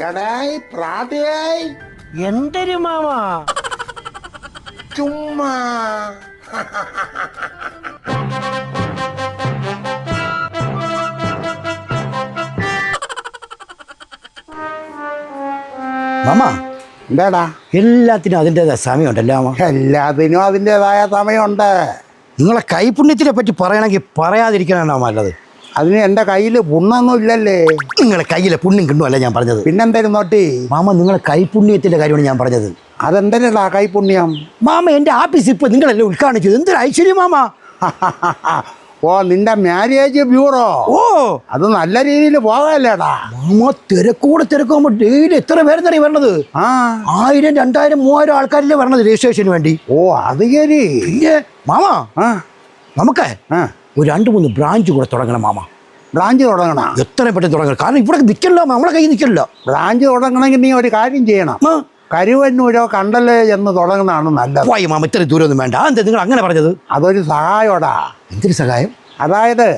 എടായി പ്രാതയായി. എന്തൊരു മാമ? ചുമ്മാ. മാമ. എന്താടാ? എല്ലാത്തിനും അതിന്റെതായ സമയമുണ്ടല്ലോ മാമ. എല്ലാത്തിനും അതിന്റെതായ സമയമുണ്ട്. നിങ്ങളെ കൈപുണ്യത്തിനെ പറ്റി പറയണമെങ്കിൽ പറയാതിരിക്കണോ നല്ലത് അതിന് എന്റെ കയ്യിൽ പുണ്ണൊന്നും ഇല്ലല്ലേ? നിങ്ങളെ കയ്യിലെ പുണ്യം കിട്ടുമല്ല ഞാൻ പറഞ്ഞത്. പിന്നെന്തേലും നോട്ടി? മാമ നിങ്ങളെ കൈപുണ്യത്തിന്റെ കാര്യമാണ് ഞാൻ പറഞ്ഞത്. അതെന്തരടാ കൈപുണ്യം? മാമ എന്റെ ആഫീസ് ഇപ്പൊ നിങ്ങളല്ലേ ഉദ്ഘാടനം എന്തൊരു ഐശ്വര്യം മാമ? ഓ നിന്റെ മാരേജ് ബ്യൂറോ ഓ. അത് നല്ല രീതിയിൽ പോകാല്ലേടാ? മാമ തിരക്കൂടെ തിരക്കുമ്പോ ഡെയിലി എത്ര പേരെന്നറിയ വരണത്? ആ. ആയിരം രണ്ടായിരം മൂവായിരം ആൾക്കാരില്ലേ വരണത് രജിസ്ട്രേഷന് വേണ്ടി? ഓ അത് ശരി. മാമ ആ. നമുക്ക് ആ. ഒരു രണ്ട് മൂന്ന് ബ്രാഞ്ച് കൂടെ തുടങ്ങണം മാമ. ബ്രാഞ്ച് തുടങ്ങണം? എത്ര പെട്ടെന്ന് തുടങ്ങണം? കാരണം ഇവിടെ നിൽക്കല്ലോ നമ്മളെ കയ്യിൽ നിൽക്കല്ലോ ബ്രാഞ്ച് തുടങ്ങണമെങ്കിൽ നീ ഒരു കാര്യം ചെയ്യണം. കരുവന്നൂരോ കണ്ടല്ലേ എന്ന് തുടങ്ങുന്നതാണ് നല്ലത്. പോയി മാമ. ഇത്ര ദൂരമൊന്നും വേണ്ട. എന്താ നിങ്ങൾ അങ്ങനെ പറഞ്ഞത്? അതൊരു സഹായോടാ. എന്തൊരു സഹായം? അതായത്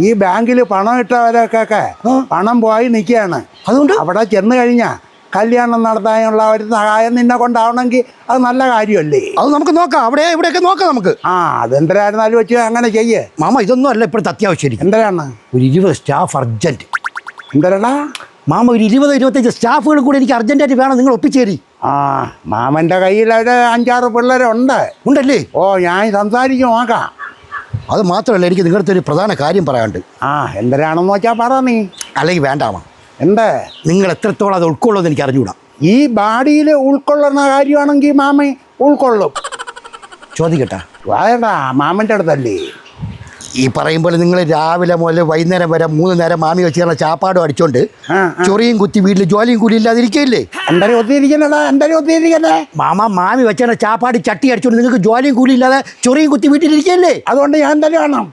ഈ ബാങ്കിൽ പണം ഇട്ടവരൊക്കെ പണം പോയി നിൽക്കുകയാണ്. അതുകൊണ്ട്? അവിടെ ചെന്ന് കഴിഞ്ഞാൽ കല്യാണം നടത്താനുള്ള ഒരു സഹായം നിന്നെ കൊണ്ടാവണമെങ്കിൽ അത് നല്ല കാര്യമല്ലേ? അത് നമുക്ക് നോക്കാം. അവിടെ ഇവിടെയൊക്കെ നോക്കാം നമുക്ക്. ആ അതെന്തരായിരുന്നാലും വെച്ച് അങ്ങനെ ചെയ്യേ. മാമ ഇതൊന്നും അല്ല ഇപ്പോഴത്തെ അത്യാവശ്യം. എന്തരാണ് ഒരു ഇരുപത് സ്റ്റാഫ് അർജന്റ്. എന്തരടാ മാമ ഒരു ഇരുപത് ഇരുപത്തഞ്ച് സ്റ്റാഫുകൾ കൂടി എനിക്ക് അർജന്റായിട്ട് വേണം. നിങ്ങൾ ഒപ്പിച്ചേരി. ആ മാമന്റെ കയ്യിൽ ഒരു അഞ്ചാറ് പിള്ളേരുണ്ട്. ഉണ്ടല്ലേ? ഓ ഞാൻ സംസാരിക്കും നോക്കാം. അത് മാത്രമല്ല എനിക്ക് നിങ്ങളുടെ ഒരു പ്രധാന കാര്യം പറയാനുണ്ട്. ആ എന്തരാണെന്ന് വെച്ചാൽ പറ നീ. അല്ലെങ്കിൽ വേണ്ടാമ എന്ത്? നിങ്ങൾ എത്രത്തോളം അത് ഉൾക്കൊള്ളുമെന്ന് എനിക്ക് അറിഞ്ഞുകൂടാ ഈ ബാഡിയിൽ ഉൾക്കൊള്ളുന്ന കാര്യമാണെങ്കിൽ മാമ ഉൾക്കൊള്ളും. ചോദിക്കട്ടെ. വേണ്ട മാമന്റെ അടുത്തല്ലേ? ഈ പറയും പോലെ നിങ്ങൾ രാവിലെ മുതൽ വൈകുന്നേരം വരെ മൂന്ന് നേരം മാമി വെച്ചിരുന്ന ചാപ്പാടും അടിച്ചോണ്ട് ചൊറിയും കുത്തി വീട്ടിൽ ജോലിയും കൂലി ഇല്ലാതിരിക്കയില്ലേ? എന്തര ഒത്തിരിക്കണടാ എന്തര ഒത്തിരിക്കണേ മാമ മാമി വെച്ചിരുന്ന ചാപ്പാട് ചട്ടി അടിച്ചോണ്ട് നിങ്ങൾക്ക് ജോലിയും കൂലി ഇല്ലാതെ ചൊറിയും കുത്തി വീട്ടിലിരിക്കല്ലേ അതുകൊണ്ട് ഞാൻ തന്നെ വേണം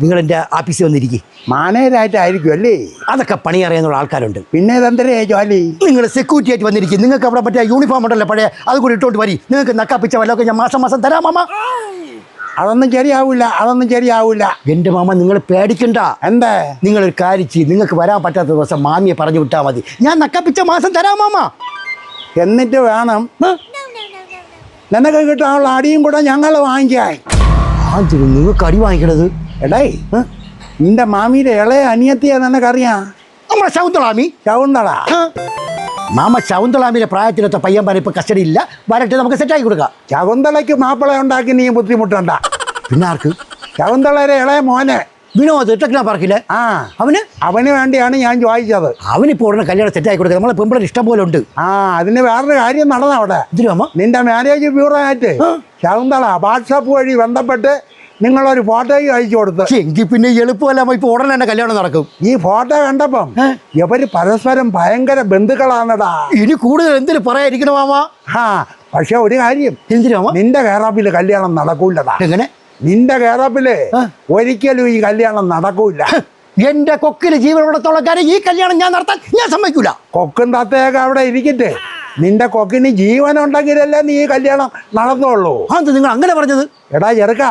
നിങ്ങൾ എന്റെ ആഫീസിൽ വന്നിരിക്കും. മാനേജരായിട്ടായിരിക്കും അല്ലേ? അതൊക്കെ പണി അറിയാനുള്ള ആൾക്കാരുണ്ട്. പിന്നെ ഇതെന്തരേ ജോലി? നിങ്ങൾ സെക്യൂരിറ്റി ആയിട്ട് വന്നിരിക്കും. നിങ്ങൾക്ക് അവിടെ പറ്റിയ യൂണിഫോം ഉണ്ടല്ലോ പഴയ അത് കൂടി ഇട്ടോണ്ട് വരി. നിങ്ങൾക്ക് നക്കാപ്പിച്ച വല്ലതൊക്കെ ഞാൻ മാസം മാസം തരാം മാമ. അതൊന്നും ശരിയാവില്ല അതൊന്നും ശരിയാവില്ല എന്റെ മാമ നിങ്ങൾ പേടിക്കണ്ട. എന്താ? നിങ്ങളൊരു കാര്യം ചെയ്യും. നിങ്ങൾക്ക് വരാൻ പറ്റാത്ത ദിവസം മാമിയെ പറഞ്ഞു വിട്ടാൽ മതി. ഞാൻ നക്കാപ്പിച്ച മാസം തരാം മാമ. എന്നിട്ട് വേണം നിനക്ക് കിട്ടാനുള്ള അടിയും കൂടെ ഞങ്ങൾ വാങ്ങിക്കാൻ. ആ നിങ്ങൾക്ക് അടി വാങ്ങിക്കണത് എടേ നിന്റെ മാമിയുടെ ഇളയ അനിയത്തിയെ നിനക്കറിയാം നമ്മളെ ശൗന്തളാമി. ശൗന്തള. മാമ ശൗന്തളാമിയുടെ പ്രായത്തിലത്തെ പയ്യന്മാരെ ഇപ്പൊ കസ്റ്റഡി ഇല്ല. വരട്ടെ നമുക്ക് സെറ്റാക്കി കൊടുക്കാം. ശകുന്തളയ്ക്ക് മാപ്പിള ഉണ്ടാക്കി നീ ബുദ്ധിമുട്ടണ്ട. പിന്നെ ആർക്ക്? ശകുന്തളയുടെ ഇളയ മോനെ. വിനോദ് ടെക്നോ പാർക്കിലെ? ആ. അവന്? അവന് വേണ്ടിയാണ് ഞാൻ ചോദിച്ചത്. അവനിപ്പോൾ ഉടനെ കല്യാണം സെറ്റാക്കി കൊടുക്കുക നമ്മളെ പെമ്പിളർ ഇഷ്ടം പോലെ ഉണ്ട്. ആ അതിന് വേറൊരു കാര്യം നടന്ന അവിടെ ഇതിന് മാമ? നിന്റെ മാരേജ് ബ്യൂറോ ആയിട്ട് ശകുന്തള വാട്സാപ്പ് വഴി ബന്ധപ്പെട്ട് നിങ്ങളൊരു ഫോട്ടോയ്ക്ക് അയച്ചു കൊടുത്ത് എങ്കിൽ പിന്നെ എളുപ്പമല്ല ഇപ്പൊ ഉടനെ തന്നെ കല്യാണം നടക്കും. ഈ ഫോട്ടോ കണ്ടപ്പം? ഇവർ പരസ്പരം ഭയങ്കര ബന്ധുക്കളാണടാ. ഇനി കൂടുതൽ എന്തിനു പറയാതിരിക്കണം മാമ? ആ പക്ഷെ ഒരു കാര്യം എന്തിനാ നിന്റെ കേറാപ്പിൽ കല്യാണം നടക്കൂലടാ എങ്ങനെ? നിന്റെ കേറാപ്പിൽ ഒരിക്കലും ഈ കല്യാണം നടക്കൂല എന്റെ കൊക്കിന് ജീവനോടത്തോളം കാര്യം ഈ കല്യാണം ഞാൻ നടത്താൻ ഞാൻ സമ്മതിക്കൂല. കൊക്കും തത്തയൊക്കെ അവിടെ ഇരിക്കട്ടെ. നിന്റെ കൊക്കിന് ജീവനുണ്ടെങ്കിലല്ലേ നീ ഈ കല്യാണം നടന്നുള്ളൂ അത് നിങ്ങൾ അങ്ങനെ പറഞ്ഞത്? എടാ ചെറുക്കാ.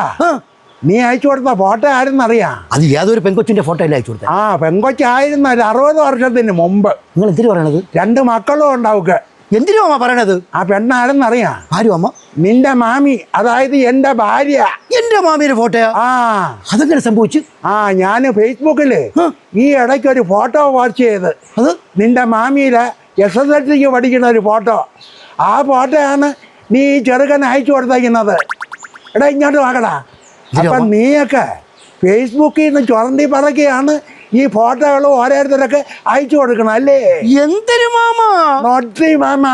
നീ അയച്ചു കൊടുത്ത ഫോട്ടോ ആരെന്നറിയാം അത് ഏതൊരു പെൺകൊച്ചിന്റെ ഫോട്ടോ അല്ലേ അയച്ചു കൊടുത്തത് ആ പെങ്കൊച്ചായിരുന്ന ഒരു അറുപത് വർഷത്തിന് മുമ്പ്. നിങ്ങൾ എന്തിനു പറയണത്? രണ്ട് മക്കളും ഉണ്ടാവുക എന്തിനു അമ്മ പറയണത്? ആ പെണ്ണാരെന്നറിയാം ആരും അമ്മ? നിന്റെ മാമി അതായത് എന്റെ ഭാര്യ. എന്റെ മാമിയുടെ ഫോട്ടോ? ആ. അതെങ്ങനെ സംഭവിച്ചു? ആ ഞാൻ ഫേസ്ബുക്കിൽ ഈ ഇടയ്ക്ക് ഒരു ഫോട്ടോ വാച്ച് ചെയ്ത്. അത്? നിന്റെ മാമിയിലെ എസ് എസ് എൽ സിക്ക് പഠിക്കുന്ന ഒരു ഫോട്ടോ. ആ ഫോട്ടോയാണ് നീ ചെറുക്കൻ അയച്ചു കൊടുത്തേക്കുന്നത്. എടാ ഇങ്ങോട്ട് ഇതിലോ? അപ്പം നീയൊക്കെ ഫേസ്ബുക്കിൽ നിന്ന് ചുരണ്ടി പറക്കുകയാണ് ഈ ഫോട്ടോകൾ ഓരോരുത്തരൊക്കെ അയച്ചു കൊടുക്കണം അല്ലേ? എന്തൊരു മാമാ? Naughty mama.